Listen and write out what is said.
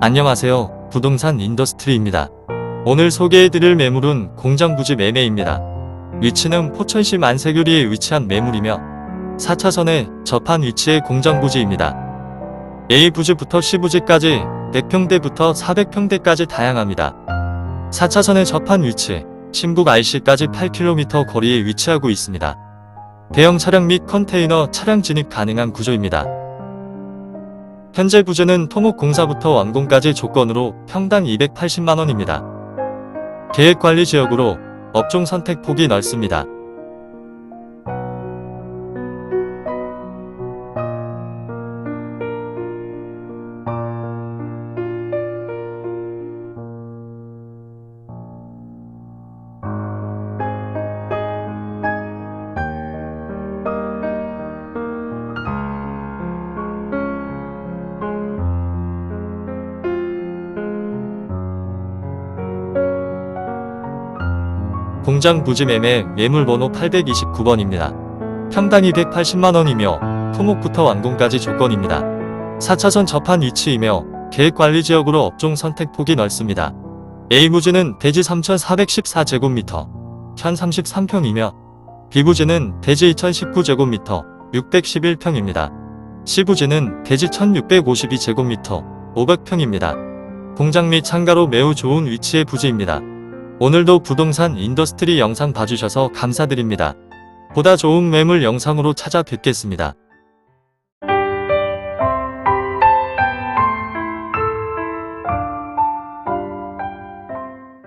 안녕하세요. 부동산 인더스트리입니다. 오늘 소개해드릴 매물은 공장 부지 매매입니다. 위치는 포천시 만세교리에 위치한 매물이며 4차선에 접한 위치의 공장 부지입니다. A부지부터 C부지까지 100평대부터 400평대까지 다양합니다. 4차선에 접한 위치, 신북 IC까지 8km 거리에 위치하고 있습니다. 대형 차량 및 컨테이너 차량 진입 가능한 구조입니다. 현재 부지는 토목공사부터 완공까지 조건으로 평당 280만원입니다. 계획관리 지역으로 업종 선택 폭이 넓습니다. 공장 부지 매매 매물번호 829번입니다. 평당 280만원이며 토목부터 완공까지 조건입니다. 4차선 접한 위치이며 계획관리지역으로 업종 선택 폭이 넓습니다. A부지는 대지 3414제곱미터, 현 33평이며 B부지는 대지 2019제곱미터, 611평입니다. C부지는 대지 1652제곱미터, 500평입니다. 공장 및 창가로 매우 좋은 위치의 부지입니다. 오늘도 부동산 인더스트리 영상 봐주셔서 감사드립니다. 보다 좋은 매물 영상으로 찾아뵙겠습니다.